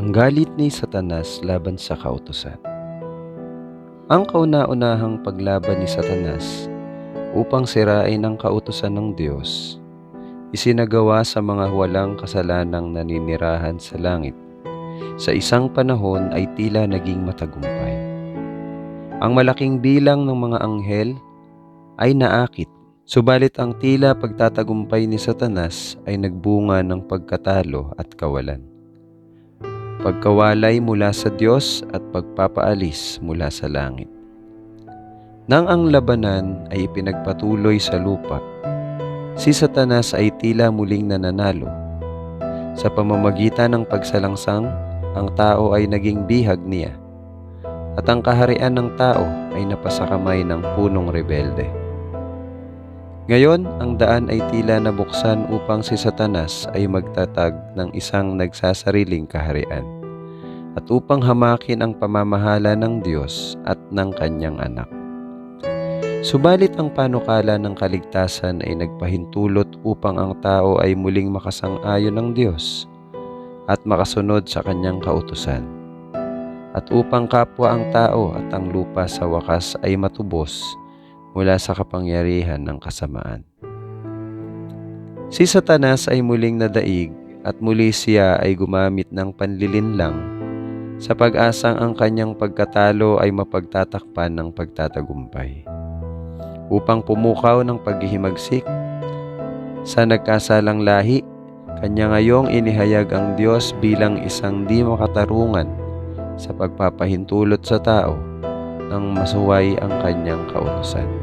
Ang galit ni Satanas laban sa kautusan. Ang kauna-unahang paglaban ni Satanas upang sirain ang kautusan ng Diyos, isinagawa sa mga walang kasalanang naninirahan sa langit. Sa isang panahon ay tila naging matagumpay. Ang malaking bilang ng mga anghel ay naakit, subalit ang tila pagtatagumpay ni Satanas ay nagbunga ng pagkatalo at kawalan pagkawalay mula sa Diyos at pagpapaalis mula sa langit. Nang ang labanan ay ipinagpatuloy sa lupa, si Satanas ay tila muling nananalo. Sa pamamagitan ng pagsalangsang, ang tao ay naging bihag niya, at ang kaharian ng tao ay napasakamay ng punong rebelde. Ngayon, ang daan ay tila nabuksan upang si Satanas ay magtatag ng isang nagsasariling kaharian at upang hamakin ang pamamahala ng Diyos at ng kanyang anak. Subalit ang panukala ng kaligtasan ay nagpahintulot upang ang tao ay muling makasang-ayon ng Diyos at makasunod sa kanyang kautusan. At upang kapwa ang tao at ang lupa sa wakas ay matubos mula sa kapangyarihan ng kasamaan. Si Satanas ay muling nadaig at muli siya ay gumamit ng panlilinlang sa pag-asang ang kanyang pagkatalo ay mapagtatakpan ng pagtatagumpay. Upang pumukaw ng paghihimagsik sa nagkasalang lahi, kanya ngayong inihayag ang Diyos bilang isang di makatarungan sa pagpapahintulot sa tao nang masuway ang kanyang kautusan.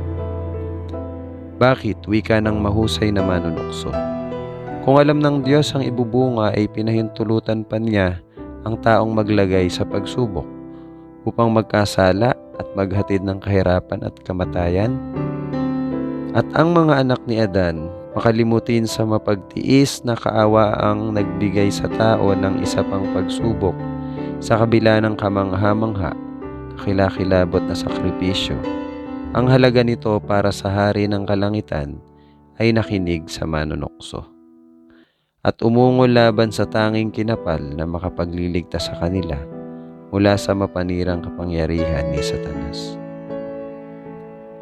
Bakit wika ng mahusay na manunukso? Kung alam ng Diyos ang ibubunga ay pinahintulutan pa niya ang taong maglagay sa pagsubok upang magkasala at maghatid ng kahirapan at kamatayan? At ang mga anak ni Adan makalimutin sa mapagtiis na kaawa ang nagbigay sa tao ng isa pang pagsubok sa kabila ng kamangha-mangha, kakilakilabot na sakripisyo ang halaga nito para sa hari ng kalangitan ay nakinig sa manunokso at umungol laban sa tanging kinapal na makapagliligtas sa kanila mula sa mapanirang kapangyarihan ni Satanas.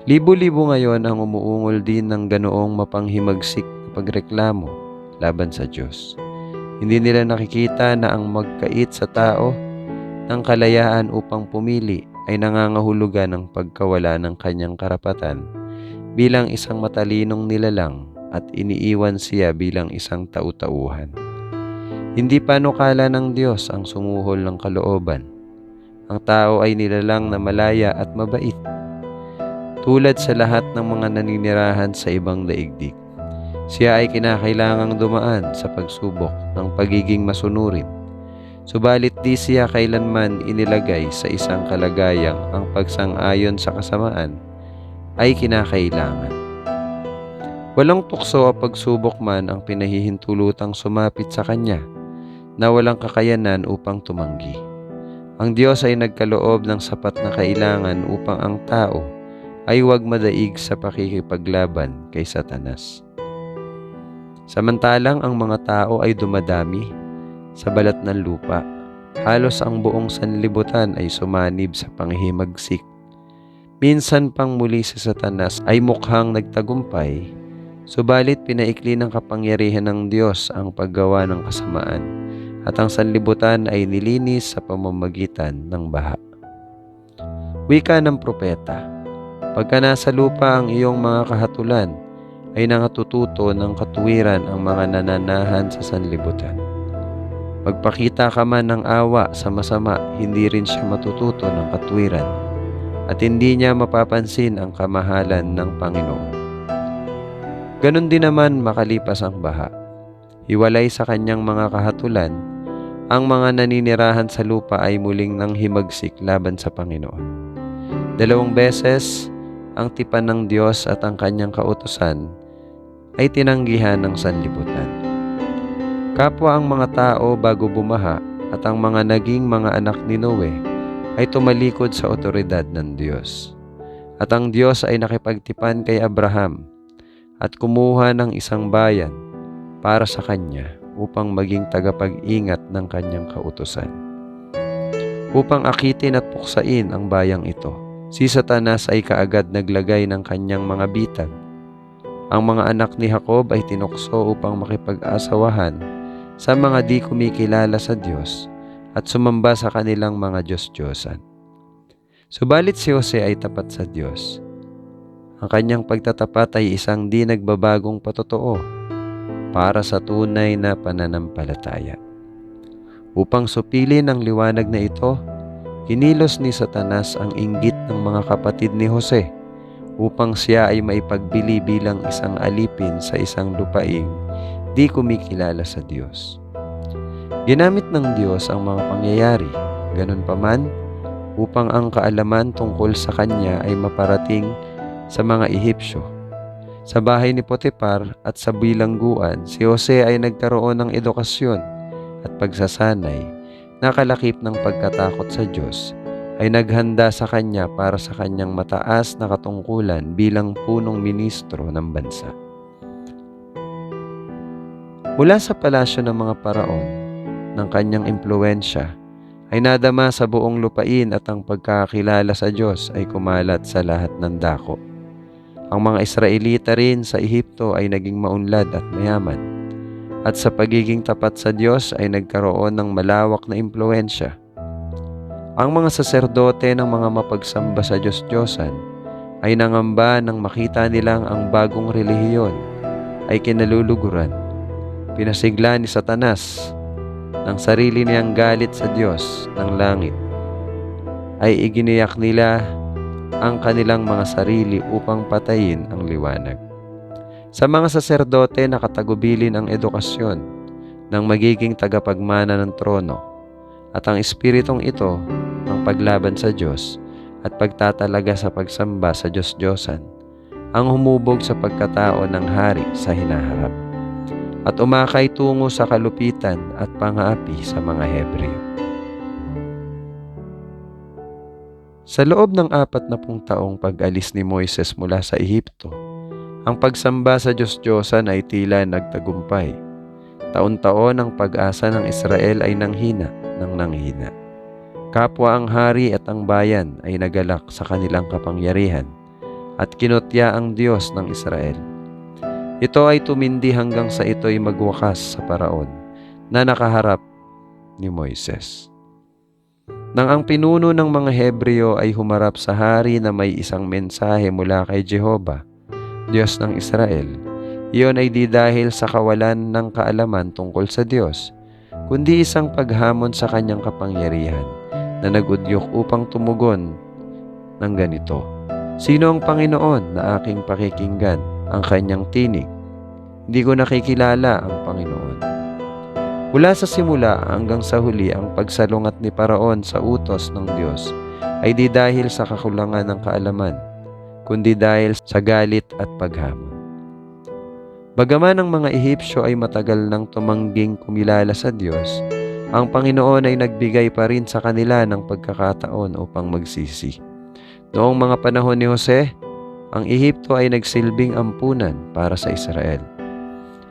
Libo-libo ngayon ang umuungol din ng ganoong mapanghimagsik na pagreklamo laban sa Diyos. Hindi nila nakikita na ang magkait sa tao ng kalayaan upang pumili ay nangangahulugan ng pagkawala ng kanyang karapatan bilang isang matalinong nilalang at iniiwan siya bilang isang tau-tauhan. Hindi panukala ng Diyos ang sumuhol ng kalooban. Ang tao ay nilalang na malaya at mabait. Tulad sa lahat ng mga naninirahan sa ibang daigdig, siya ay kinakailangang dumaan sa pagsubok ng pagiging masunurin Subalit di siya kailanman inilagay sa isang kalagayang ang pagsang-ayon sa kasamaan ay kinakailangan. Walang tukso o pagsubok man ang pinahihintulutang sumapit sa Kanya na walang kakayanan upang tumanggi. Ang Diyos ay nagkaloob ng sapat na kailangan upang ang tao ay huwag madaig sa pakikipaglaban kay Satanas. Samantalang ang mga tao ay dumadami sa balat ng lupa. Halos ang buong sanlibutan ay sumanib sa panghimagsik. Minsan pang muli si Satanas ay mukhang nagtagumpay, subalit pinaikli ng kapangyarihan ng Diyos ang paggawa ng kasamaan at ang sanlibutan ay nilinis sa pamamagitan ng baha. Wika ng propeta, pagka nasa lupa ang iyong mga kahatulan, ay nangatututo ng katuwiran ang mga nananahan sa sanlibutan. Magpakita ka man ng awa sa masama, hindi rin siya matututo ng katwiran at hindi niya mapapansin ang kamahalan ng Panginoon. Ganon din naman makalipas ang baha. Hiwalay sa kanyang mga kahatulan, ang mga naninirahan sa lupa ay muling nang himagsik laban sa Panginoon. Dalawang beses, ang tipan ng Diyos at ang kanyang kautusan ay tinanggihan ng sanlibutan. Kapwa ang mga tao bago bumaha at ang mga naging mga anak ni Noe ay tumalikod sa otoridad ng Diyos. At ang Diyos ay nakipagtipan kay Abraham at kumuha ng isang bayan para sa kanya upang maging tagapag-ingat ng kanyang kautusan. upang akitin at puksain ang bayang ito. Si Satanas ay kaagad naglagay ng kanyang mga bitag. Ang mga anak ni Jacob ay tinukso upang makipag-asawahan sa mga di kumikilala sa Diyos at sumamba sa kanilang mga Diyos-Diyosan. Subalit si Jose ay tapat sa Diyos. Ang kanyang pagtatapat ay isang di nagbabagong patotoo para sa tunay na pananampalataya. Upang supilin ang liwanag na ito, kinilos ni Satanas ang inggit ng mga kapatid ni Jose upang siya ay maipagbili bilang isang alipin sa isang lupaing di kumikilala sa Diyos. Ginamit ng Diyos ang mga pangyayari, ganun pa man, upang ang kaalaman tungkol sa Kanya ay maparating sa mga Ehipsyo. Sa bahay ni Potipar at sa bilangguan, si Jose ay nagkaroon ng edukasyon at pagsasanay, nakalakip ng pagkatakot sa Diyos, ay naghanda sa kanya para sa kanyang mataas na katungkulan bilang punong ministro ng bansa. Mula sa palasyo ng mga paraon, ng kanyang impluensya, ay nadama sa buong lupain at ang pagkakilala sa Diyos ay kumalat sa lahat ng dako. Ang mga Israelita rin sa Ehipto ay naging maunlad at mayaman, at sa pagiging tapat sa Diyos ay nagkaroon ng malawak na impluensya. Ang mga saserdote ng mga mapagsamba sa Diyos-Diyosan ay nangamba nang makita nilang ang bagong relihiyon ay kinaluluguran. Pinasigla ni Satanas ng sarili niyang galit sa Diyos ng langit ay iginiyak nila ang kanilang mga sarili upang patayin ang liwanag. Sa mga saserdote nakatagubilin ang edukasyon ng magiging tagapagmana ng trono at ang espiritong ito ng paglaban sa Diyos at pagtatalaga sa pagsamba sa Diyos-Diyosan ang humubog sa pagkatao ng hari sa hinaharap at umakay tungo sa kalupitan at pangaapi sa mga Hebreo. Sa loob ng apat na pung taong pag-alis ni Moises mula sa Ehipto, ang pagsamba sa Diyos-Diyosan ay tila nagtagumpay. Taon-taon ang pag-asa ng Israel ay nanghina ng nanghina. Kapwa ang hari at ang bayan ay nagalak sa kanilang kapangyarihan at kinutya ang Diyos ng Israel. Ito ay tumindi hanggang sa ito'y magwakas sa paraon na nakaharap ni Moises. Nang ang pinuno ng mga Hebreo ay humarap sa hari na may isang mensahe mula kay Jehova, Diyos ng Israel, iyon ay di dahil sa kawalan ng kaalaman tungkol sa Diyos, kundi isang paghamon sa kanyang kapangyarihan na nagudyok upang tumugon ng ganito. Sino ang Panginoon na aking pakikinggan ang kanyang tinig? Hindi ko nakikilala ang Panginoon. Mula sa simula hanggang sa huli ang pagsalungat ni Paraon sa utos ng Diyos ay di dahil sa kakulangan ng kaalaman, kundi dahil sa galit at paghamon. Bagaman ang mga Ehipsyo ay matagal nang tumangging kumilala sa Diyos, ang Panginoon ay nagbigay pa rin sa kanila ng pagkakataon upang magsisi. Noong mga panahon ni Jose, ang Ehipto ay nagsilbing ampunan para sa Israel.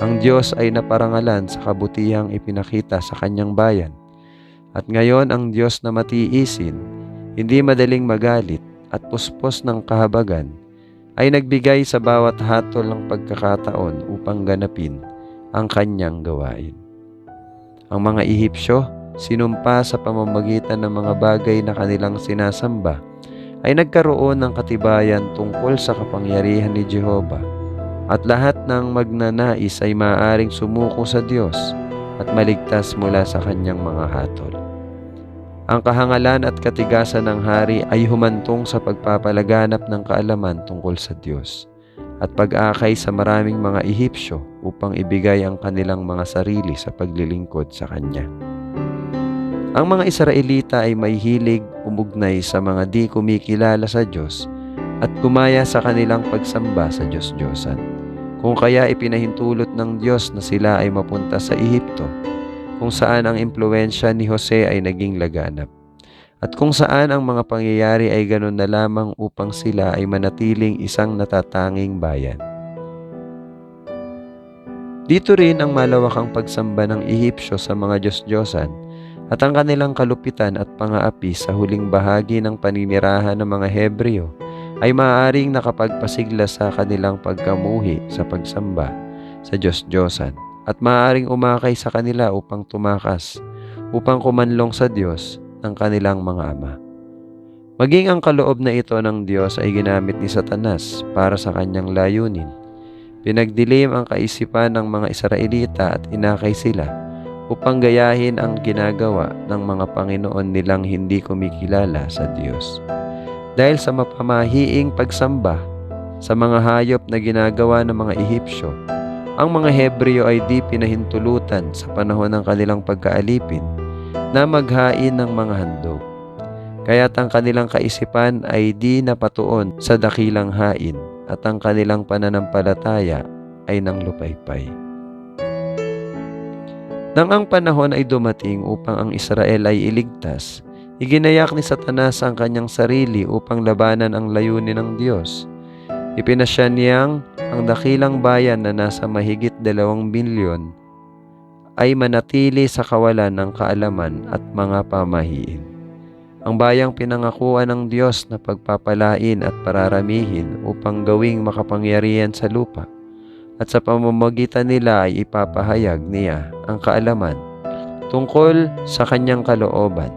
Ang Diyos ay naparangalan sa kabutihang ipinakita sa kanyang bayan. At ngayon ang Diyos na matiisin, hindi madaling magalit at puspos ng kahabagan, ay nagbigay sa bawat hatol ng pagkakataon upang ganapin ang kanyang gawain. Ang mga Ehipsyo, sinumpa sa pamamagitan ng mga bagay na kanilang sinasamba, ay nagkaroon ng katibayan tungkol sa kapangyarihan ni Jehovah at lahat ng magnanais ay maaaring sumuko sa Diyos at maligtas mula sa kanyang mga hatol. Ang kahangalan at katigasan ng hari ay humantong sa pagpapalaganap ng kaalaman tungkol sa Diyos at pag-akay sa maraming mga Ehipsyo upang ibigay ang kanilang mga sarili sa paglilingkod sa Kanya. Ang mga Israelita ay may hilig umugnay sa mga di kumikilala sa Diyos at gumaya sa kanilang pagsamba sa Diyos-Diyosan. Kung kaya ipinahintulot ng Diyos na sila ay mapunta sa Ehipto, kung saan ang impluensya ni Jose ay naging laganap, at kung saan ang mga pangyayari ay ganun na lamang upang sila ay manatiling isang natatanging bayan. Dito rin ang malawakang pagsamba ng Ehipsyo sa mga Diyos-Diyosan At ang kanilang kalupitan at pangaapi sa huling bahagi ng paninirahan ng mga Hebreo ay maaaring nakapagpasigla sa kanilang pagkamuhi sa pagsamba sa Diyos-Diyosan at maaaring umakay sa kanila upang tumakas upang kumanlong sa Diyos ng kanilang mga ama. Maging ang kaloob na ito ng Diyos ay ginamit ni Satanas para sa kanyang layunin. Pinagdilim ang kaisipan ng mga Israelita at inakay sila upang gayahin ang ginagawa ng mga Panginoon nilang hindi kumikilala sa Diyos. Dahil sa mapamahiing pagsamba sa mga hayop na ginagawa ng mga Ehipsyo, ang mga Hebreo ay di pinahintulutan sa panahon ng kanilang pagkaalipin na maghain ng mga handog. Kaya't ang kanilang kaisipan ay di napatuon sa dakilang hain at ang kanilang pananampalataya ay nang lupaypay. Nang ang panahon ay dumating upang ang Israel ay iligtas, iginayak ni Satanas ang kanyang sarili upang labanan ang layunin ng Diyos. Ipinasya niyang ang dakilang bayan na nasa mahigit dalawang bilyon ay manatili sa kawalan ng kaalaman at mga pamahiin. Ang bayang pinangakuan ng Diyos na pagpapalain at pararamihin upang gawing makapangyarihan sa lupa at sa pamamagitan nila ay ipapahayag niya ang kaalaman tungkol sa kanyang kalooban.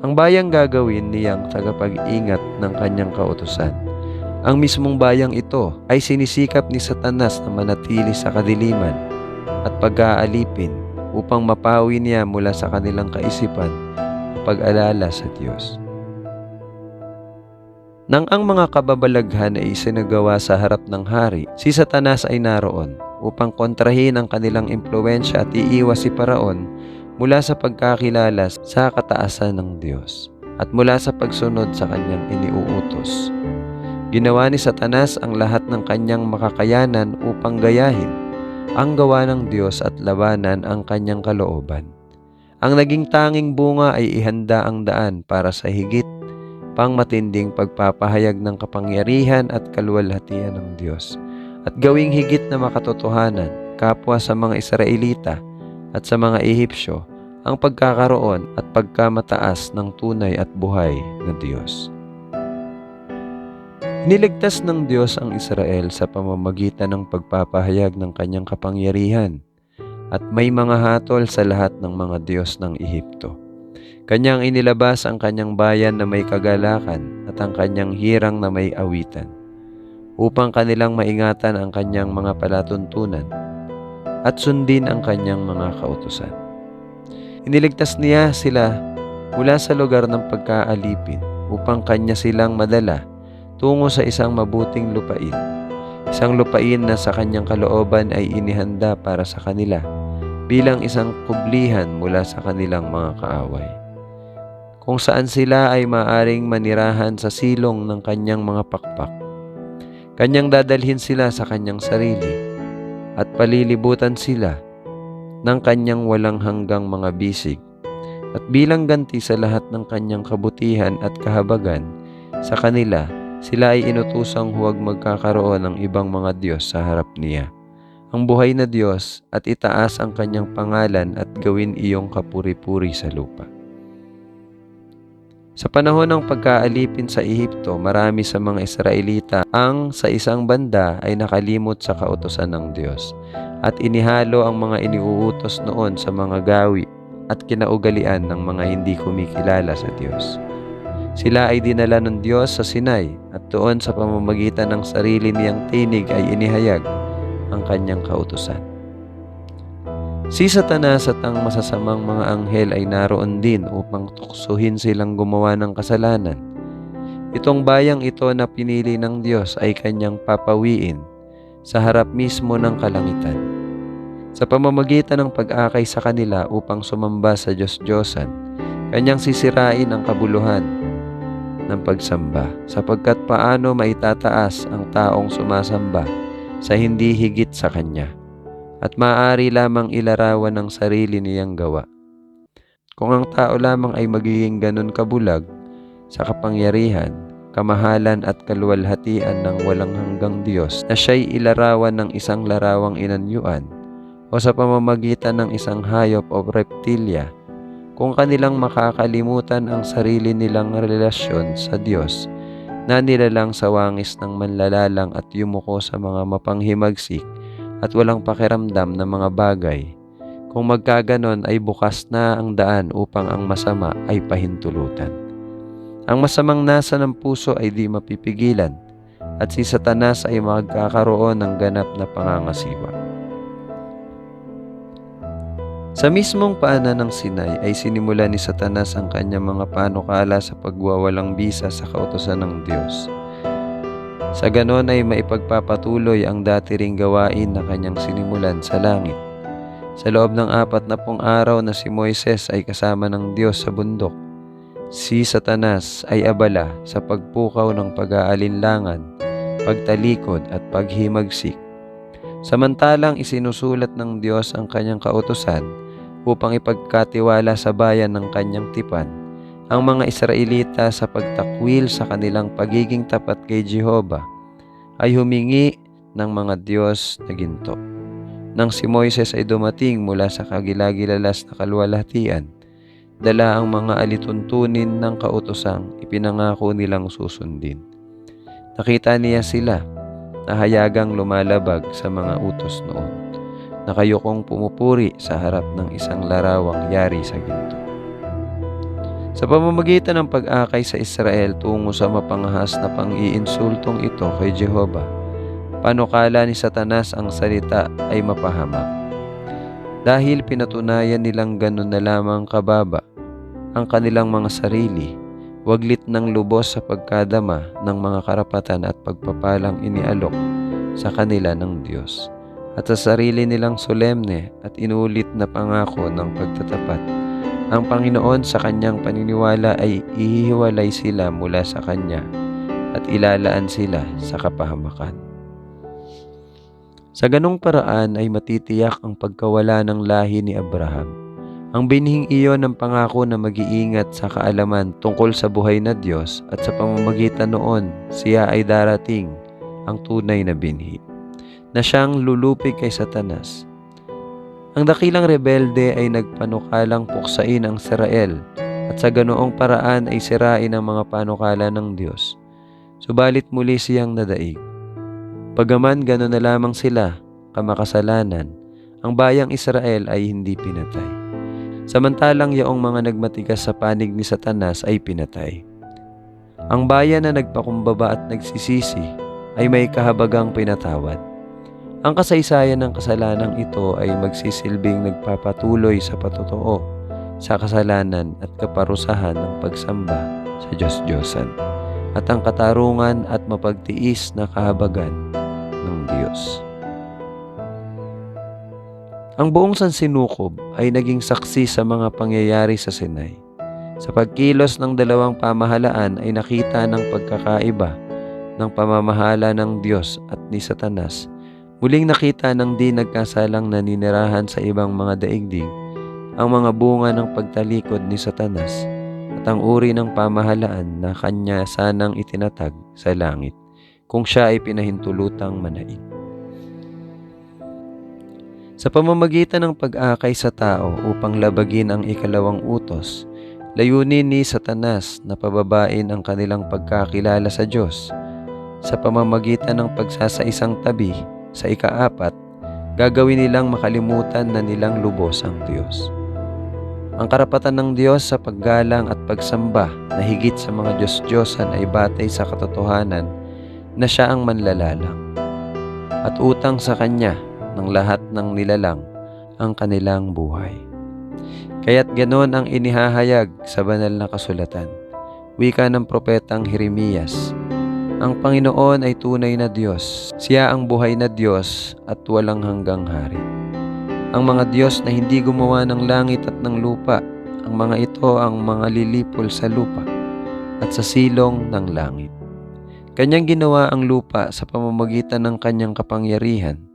Ang bayang gagawin niyang tagapag-ingat ng kanyang kautusan. Ang mismong bayang ito ay sinisikap ni Satanas na manatili sa kadiliman at pag-aalipin upang mapawi niya mula sa kanilang kaisipan pag-alala sa Diyos. Nang ang mga kababalaghan ay isinagawa sa harap ng hari, si Satanas ay naroon upang kontrahin ang kanilang impluensya at iiwas si Paraon mula sa pagkakilala sa kataasan ng Diyos at mula sa pagsunod sa kanyang iniuutos. Ginawa ni Satanas ang lahat ng kanyang makakayanan upang gayahin ang gawa ng Diyos at labanan ang kanyang kalooban. Ang naging tanging bunga ay ihanda ang daan para sa higit pang matinding pagpapahayag ng kapangyarihan at kaluwalhatian ng Diyos at gawing higit na makatotohanan kapwa sa mga Israelita at sa mga Ehipsyo ang pagkakaroon at pagkamataas ng tunay at buhay na Diyos. Niligtas ng Diyos ang Israel sa pamamagitan ng pagpapahayag ng kanyang kapangyarihan at may mga hatol sa lahat ng mga Diyos ng Ehipto. Kanyang inilabas ang kanyang bayan na may kagalakan at ang kanyang hirang na may awitan upang kanilang maingatan ang kanyang mga palatuntunan at sundin ang kanyang mga kautusan. Iniligtas niya sila mula sa lugar ng pagkaalipin upang kanya silang madala tungo sa isang mabuting lupain. Isang lupain na sa kanyang kalooban ay inihanda para sa kanila bilang isang kublihan mula sa kanilang mga kaaway. Kung saan sila ay maaring manirahan sa silong ng kanyang mga pakpak. Kanyang dadalhin sila sa kanyang sarili at palilibutan sila ng kanyang walang hanggang mga bisig at bilang ganti sa lahat ng kanyang kabutihan at kahabagan sa kanila sila ay inutusang huwag magkakaroon ng ibang mga Diyos sa harap niya. Ang buhay na Diyos at itaas ang kanyang pangalan at gawin iyong kapuri-puri sa lupa. Sa panahon ng pagkaalipin sa Ehipto, marami sa mga Israelita ang sa isang banda ay nakalimot sa kautosan ng Diyos at inihalo ang mga iniuutos noon sa mga gawi at kinaugalian ng mga hindi kumikilala sa Diyos. Sila ay dinala ng Diyos sa Sinai at doon sa pamamagitan ng sarili niyang tinig ay inihayag ang kanyang kautusan. Si Satanas at ang masasamang mga anghel ay naroon din upang tuksuhin silang gumawa ng kasalanan. Itong bayang ito na pinili ng Diyos ay kanyang papawiin sa harap mismo ng kalangitan. Sa pamamagitan ng pag-akay sa kanila upang sumamba sa Diyos-Diyosan, kanyang sisirain ang kabuluhan ng pagsamba sapagkat paano maitataas ang taong sumasamba sa hindi higit sa Kanya at maaari lamang ilarawan ng sarili niyang gawa. Kung ang tao lamang ay magiging ganun kabulag sa kapangyarihan, kamahalan at kaluwalhatian ng walang hanggang Diyos na siya'y ilarawan ng isang larawang inanyuan o sa pamamagitan ng isang hayop o reptilya, kung kanilang makakalimutan ang sarili nilang relasyon sa Diyos na nilalang sa wangis ng manlalalang at yumuko sa mga mapanghimagsik at walang pakiramdam na mga bagay. Kung magkaganon ay bukas na ang daan upang ang masama ay pahintulutan. Ang masamang nasa ng puso ay di mapipigilan at si Satanas ay magkakaroon ng ganap na pangangasiwa. Sa mismong paanan ng Sinai ay sinimula ni Satanas ang kanyang mga panukala sa pagwawalang bisa sa kautosan ng Diyos. Sa ganon ay maipagpapatuloy ang dati ring gawain na kanyang sinimulan sa langit. Sa loob ng apat na pong araw na si Moises ay kasama ng Diyos sa bundok, si Satanas ay abala sa pagpukaw ng pag-aalinlangan, pagtalikod at paghimagsik. Samantalang isinusulat ng Diyos ang kanyang kautosan upang ipagkatiwala sa bayan ng kanyang tipan ang mga Israelita sa pagtakwil sa kanilang pagiging tapat kay Jehova ay humingi ng mga Diyos na ginto. Nang si Moises ay dumating mula sa kagilagilalas na kalwalhatian, dala ang mga alituntunin ng kautosang ipinangako nilang susundin. Nakita niya sila na hayagang lumalabag sa mga utos noon, na kayokong pumupuri sa harap ng isang larawang yari sa ginto. Sa pamamagitan ng pag-akay sa Israel tungo sa mapangahas na pang-iinsultong ito kay Jehova, panukala ni Satanas ang salita ay mapahamak. Dahil pinatunayan nilang ganun na lamang kababa ang kanilang mga sarili, waglit ng lubos sa pagkadama ng mga karapatan at pagpapalang inialok sa kanila ng Diyos at sa sarili nilang solemne at inulit na pangako ng pagtatapat. Ang Panginoon sa kanyang paniniwala ay ihihiwalay sila mula sa kanya at ilalaan sila sa kapahamakan. Sa ganong paraan ay matitiyak ang pagkawala ng lahi ni Abraham. Ang binhing iyon ng pangako na mag-iingat sa kaalaman tungkol sa buhay na Diyos at sa pamamagitan noon siya ay darating ang tunay na binhi na siyang lulupig kay Satanas. Ang dakilang rebelde ay nagpanukalang puksain ang Israel at sa ganoong paraan ay sirain ang mga panukala ng Diyos. Subalit muli siyang nadaig. Pagaman gano'n na lamang sila, kamakasalanan, ang bayang Israel ay hindi pinatay. Samantalang yaong mga nagmatigas sa panig ni Satanas ay pinatay. Ang bayan na nagpakumbaba at nagsisisi ay may kahabagang pinatawad. Ang kasaysayan ng kasalanang ito ay magsisilbing nagpapatuloy sa patotoo sa kasalanan at kaparusahan ng pagsamba sa Diyos-Diyosan at ang katarungan at mapagtiis na kahabagan ng Diyos. Ang buong sansinukob ay naging saksi sa mga pangyayari sa Sinai. Sa pagkilos ng dalawang pamahalaan ay nakita ng pagkakaiba ng pamamahala ng Diyos at ni Satanas. Muling nakita ng di nagkasalang naninirahan sa ibang mga daigdig ang mga bunga ng pagtalikod ni Satanas at ang uri ng pamahalaan na kanya sanang itinatag sa langit kung siya ay pinahintulutang manaig. Sa pamamagitan ng pag-akay sa tao upang labagin ang ikalawang utos, layunin ni Satanas na pababain ang kanilang pagkakilala sa Diyos. Sa pamamagitan ng pagsasaisang tabi sa ikaapat, gagawin nilang makalimutan na nilang lubos ang Diyos. Ang karapatan ng Diyos sa paggalang at pagsamba na higit sa mga Diyos-Diyosan ay batay sa katotohanan na siya ang manlalalang at utang sa Kanya ng lahat ng nilalang ang kanilang buhay. Kaya't ganon ang inihahayag sa banal na kasulatan. Wika ng propetang Jeremias, Ang Panginoon ay tunay na Diyos. Siya ang buhay na Diyos at walang hanggang hari. Ang mga Diyos na hindi gumawa ng langit at ng lupa, ang mga ito ang mga lilipol sa lupa at sa silong ng langit. Kanyang ginawa ang lupa sa pamamagitan ng kanyang kapangyarihan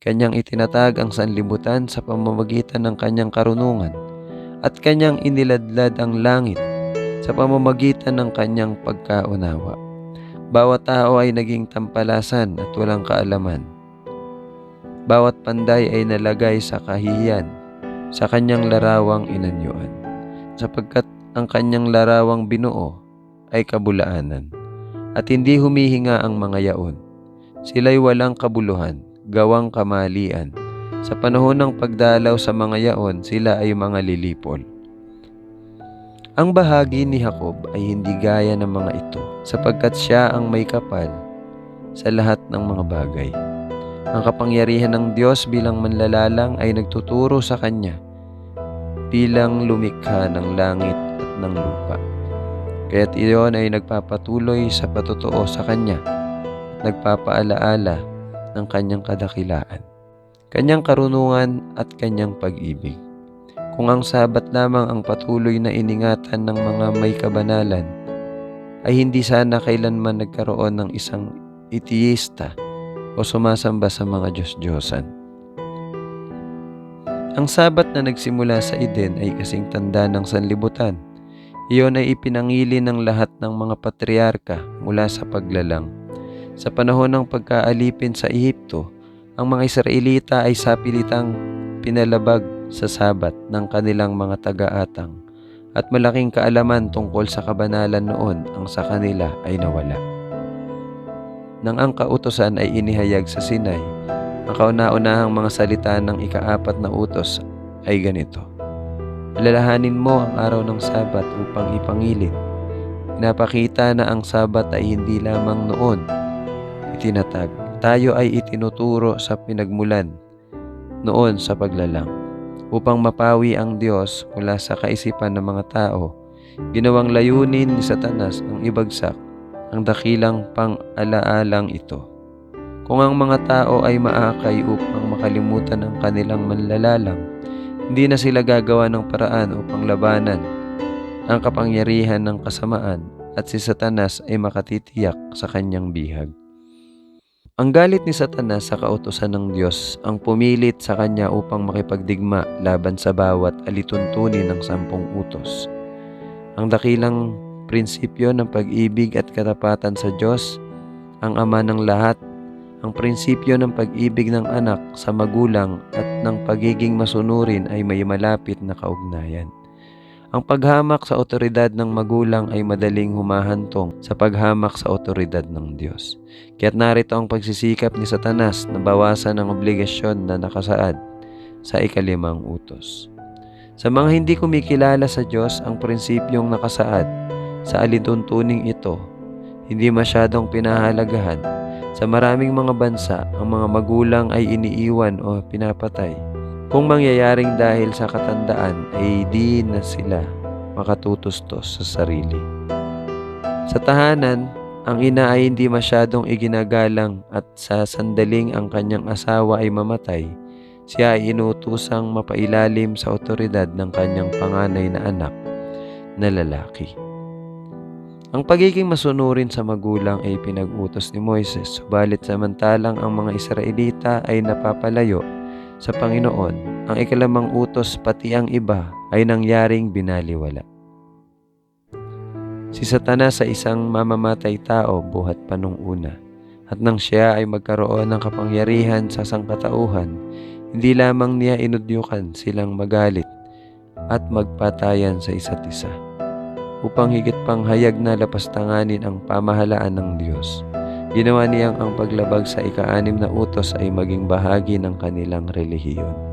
Kanyang itinatag ang sanlibutan sa pamamagitan ng kanyang karunungan at kanyang iniladlad ang langit sa pamamagitan ng kanyang pagkaunawa. Bawat tao ay naging tampalasan at walang kaalaman. Bawat panday ay nalagay sa kahihiyan sa kanyang larawang inanyuan. sapagkat ang kanyang larawang binuo ay kabulaanan at hindi humihinga ang mga yaon. Sila'y walang kabuluhan, gawang kamalian. Sa panahon ng pagdalaw sa mga yaon, sila ay mga lilipol. Ang bahagi ni Jacob ay hindi gaya ng mga ito, sapagkat siya ang may kapal sa lahat ng mga bagay. Ang kapangyarihan ng Diyos bilang manlalalang ay nagtuturo sa kanya bilang lumikha ng langit at ng lupa. Kaya't iyon ay nagpapatuloy sa patotoo sa kanya at nagpapaalaala ng kanyang kadakilaan, kanyang karunungan at kanyang pag-ibig. Kung ang sabat lamang ang patuloy na iningatan ng mga may kabanalan, ay hindi sana kailanman nagkaroon ng isang itiista o sumasamba sa mga Diyos-Diyosan. Ang sabat na nagsimula sa Eden ay kasing tanda ng sanlibutan. Iyon ay ipinangili ng lahat ng mga patriarka mula sa paglalang. Sa panahon ng pagkaalipin sa Ehipto, ang mga Israelita ay sapilitang pinalabag sa sabat ng kanilang mga taga-atang at malaking kaalaman tungkol sa kabanalan noon ang sa kanila ay nawala. Nang ang kautosan ay inihayag sa Sinai, ang kauna-unahang mga salita ng ikaapat na utos ay ganito. Alalahanin mo ang araw ng Sabat upang ipangilin. Pinapakita na ang Sabat ay hindi lamang noon itinatag. Tayo ay itinuturo sa pinagmulan noon sa paglalang upang mapawi ang Diyos mula sa kaisipan ng mga tao. Ginawang layunin ni Satanas ang ibagsak ang dakilang pang-alaalang ito. Kung ang mga tao ay maakay upang makalimutan ang kanilang manlalalang, hindi na sila gagawa ng paraan upang labanan ang kapangyarihan ng kasamaan at si Satanas ay makatitiyak sa kanyang bihag. Ang galit ni Satanas sa kautosan ng Diyos ang pumilit sa kanya upang makipagdigma laban sa bawat alituntunin ng sampung utos. Ang dakilang prinsipyo ng pag-ibig at katapatan sa Diyos, ang ama ng lahat, ang prinsipyo ng pag-ibig ng anak sa magulang at ng pagiging masunurin ay may malapit na kaugnayan. Ang paghamak sa otoridad ng magulang ay madaling humahantong sa paghamak sa otoridad ng Diyos. Kaya't narito ang pagsisikap ni Satanas na bawasan ang obligasyon na nakasaad sa ikalimang utos. Sa mga hindi kumikilala sa Diyos, ang prinsipyong nakasaad sa alituntuning ito, hindi masyadong pinahalagahan. Sa maraming mga bansa, ang mga magulang ay iniiwan o pinapatay. Kung mangyayaring dahil sa katandaan ay di na sila makatutustos sa sarili. Sa tahanan, ang ina ay hindi masyadong iginagalang at sa sandaling ang kanyang asawa ay mamatay, siya ay inutusang mapailalim sa otoridad ng kanyang panganay na anak na lalaki. Ang pagiging masunurin sa magulang ay pinag-utos ni Moises, subalit samantalang ang mga Israelita ay napapalayo sa Panginoon, ang ikalamang utos pati ang iba ay nangyaring binaliwala. Si Satanas sa isang mamamatay tao buhat pa nung una, at nang siya ay magkaroon ng kapangyarihan sa sangkatauhan, hindi lamang niya inudyukan silang magalit at magpatayan sa isa't isa upang higit pang hayag na lapastanganin ang pamahalaan ng Diyos. Ginawa niyang ang paglabag sa ika-anim na utos ay maging bahagi ng kanilang relihiyon.